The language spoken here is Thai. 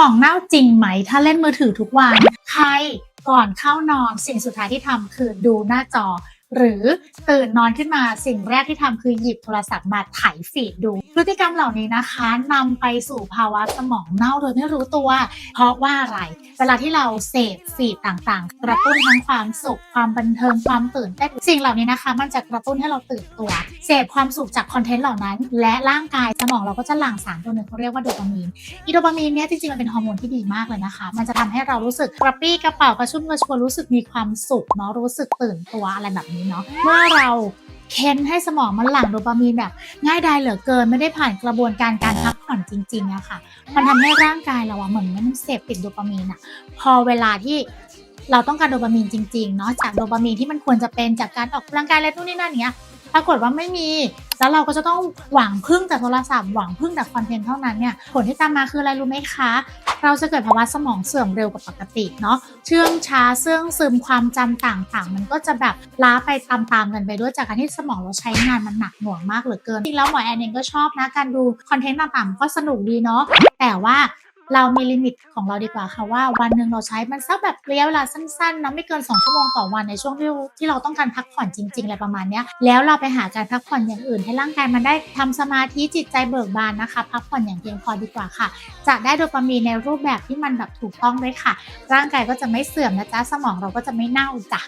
มองเน่าจริงไหม ถ้าเล่นมือถือทุกวัน ใครก่อนเข้านอนสิ่งสุดท้ายที่ทำคือดูหน้าจอ หรือตื่นนอนขึ้นมาสิ่งแรกที่ทำคือหยิบโทรศัพท์มาไถฟีดดู พฤติกรรมเหล่านี้นะคะนำไปสู่ภาวะสมองเน่าโดยไม่รู้ตัว เพราะว่าอะไร วลาที่เราเสพฟีดต่างๆ กระตุ้นทั้งความสุขความบันเทิงความตื่นเต้นสิ่งเหล่านี้นะคะ มันจะกระตุ้นให้เราตื่นตัว เสพความสุขจากคอนเทนต์เหล่านั้น และร่างกายสมองเราก็จะหลั่งสารตัวหนึ่งเขาเรียกว่าโดปามีนอีโดปามีนเนี่ยจริงๆมันเป็นฮอร์โมนที่ดีมากเลยนะคะ มันจะทำให้เรารู้สึกกระปรี้กระเป๋ากระชุ่มกระชวยรู้สึกมีความสุขเนาะรู้สึกตื่นตัวอะไรแบบนี้เนาะเมื่อเรา เค้นให้สมองมันหลั่งโดปามีนแบบ ง่ายดายเหลือเกินไม่ได้ผ่านกระบวนการการพักผ่อนจริงๆอะค่ะ มันทำให้ร่างกายเราอะเหมือนมันเสพติดโดปามีนอะพอเวลาที่เราต้องการโดปามีนจริงๆเนาะจากโดปามีนที่มันควรจะเป็นจากการออกกำลังกายอะไรนู่นนี่นั่นเนี้ย ปรากฏว่าไม่มี แล้วเราก็จะต้องหวังพึ่งจากโทรศัพท์หวังพึ่งจากคอนเทนต์เท่านั้นเนี่ยผลที่ตามมาคืออะไรรู้ไหมคะ เราจะเกิดภาวะสมองเสื่อมเร็วกว่าปกติเนาะเชื่องช้าเสื่องซึมความจำต่างๆ มันก็จะแบบล้าไปตามๆกันไปด้วยจากการที่สมองเราใช้งานมันหนักหน่วงมากเหลือเกินจริงแล้วหมอแอนเองก็ชอบนะการดูคอนเทนต์ต่างๆก็สนุกดีเนาะแต่ว่า เรามีลิมิตของเราดีกว่าค่ะว่าวันหนึ่งเราใช้มันสักแบบระยะเวลาสั้นๆนะไม่เกิน 2 ชั่วโมงต่อวันในช่วงที่ที่เราต้องการพักผ่อนจริงๆอะไรประมาณเนี้ยแล้วเราไปหาการพักผ่อนอย่างอื่น ให้ร่างกายมันได้ทำสมาธิจิตใจเบิกบานนะคะ พักผ่อนอย่างเพียงพอดีกว่าค่ะ จะได้โดปามีนในรูปแบบที่มันแบบถูกต้องด้วยค่ะ ร่างกายก็จะไม่เสื่อมนะจ๊ะสมองเราก็จะไม่เน่าจ้ะ